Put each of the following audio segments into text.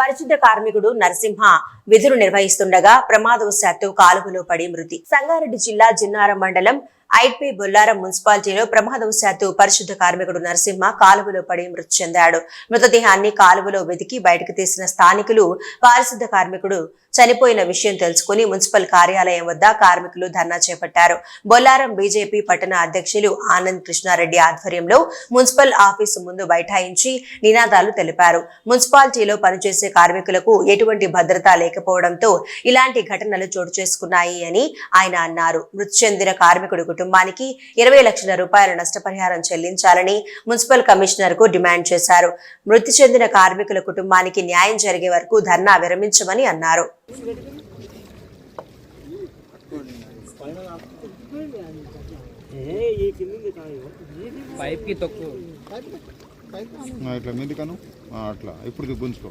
పరిశుద్ధ కార్మికుడు నరసింహ విధులు నిర్వహిస్తుండగా ప్రమాదవశాత్తు కాలువలో పడి మృతి. సంగారెడ్డి జిల్లా జిన్నారం మండలం ఐపీ బొల్లారం మున్సిపాలిటీలో ప్రమాదవశాత్తు పరిశుద్ధ కార్మికుడు నరసింహ కాలువలో పడి మృతి చెందాడు. మృతదేహాన్ని కాలువలో వెతికి బయటకు తీసిన స్థానికులు పారిశుద్ధ కార్మికుడు చనిపోయిన విషయం తెలుసుకుని మున్సిపల్ కార్యాలయం వద్ద కార్మికులు ధర్నా చేపట్టారు. బొల్లారం బీజేపీ పట్టణ అధ్యక్షులు ఆనంద్ కృష్ణారెడ్డి ఆధ్వర్యంలో మున్సిపల్ ఆఫీసు ముందు బైఠాయించి నినాదాలు తెలిపారు. మున్సిపాలిటీలో పనిచేసే కార్మికులకు ఎటువంటి భద్రత లేకపోవడంతో ఇలాంటి ఘటనలు చోటు చేసుకున్నాయి అని ఆయన అన్నారు. మృతి చెందిన కార్మికుడు కుటుంబానికి ఇరవై లక్షల రూపాయల నష్టపరిహారం చెల్లించాలని మున్సిపల్ కమిషనర్కు డిమాండ్ చేశారు. మృతి చెందిన కార్మికుల కుటుంబానికి న్యాయం జరిగే వరకు ధర్నా విరమించమని అన్నారు. ఇట్లా అట్లా. ఇప్పుడు గుంజుకో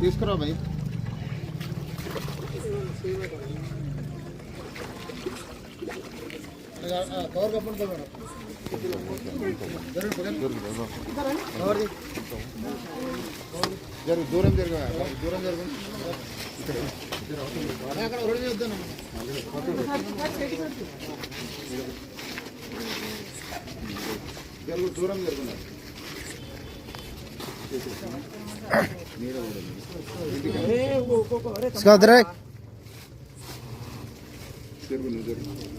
తీసుకురా భయ్ కవర్ కప్పండి మేడం జరుగు దూరం జరుగు దూరం జరుగు అక్కడ రెండు చేద్దాం జరుగు దూరం జరుగుతున్నారు జరుగు నువ్వు జరుగు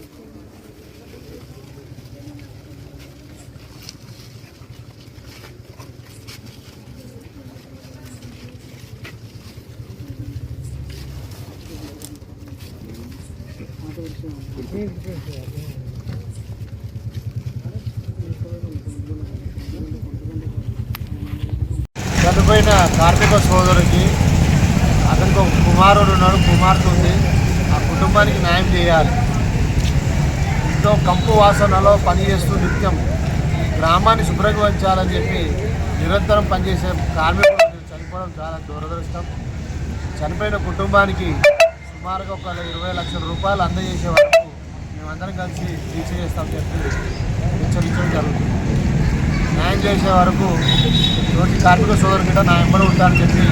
చనిపోయిన కార్మిక సోదరుడికి అతనికి ఒక కుమారుడు ఉన్నాడు కుమార్తె ఉంది. ఆ కుటుంబానికి న్యాయం చేయాలి. ఎంతో కంపు వాసనలో పనిచేస్తూ నిత్యం ఈ గ్రామాన్ని ఉంచాలని చెప్పి నిరంతరం పనిచేసే కార్మికులు చనిపోవడం చాలా దురదృష్టం. చనిపోయిన కుటుంబానికి సుమారుగా ఒక ఇరవై లక్షల రూపాయలు అందజేసే వరకు మేమందరం కలిసి దీక్ష చేస్తామని చెప్పి హెచ్చరించడం జరుగుతుంది. న్యాయం చేసే వరకు తోటి కార్మిక సోదరు కూడా నా వెంబడి ఉంటానని చెప్పి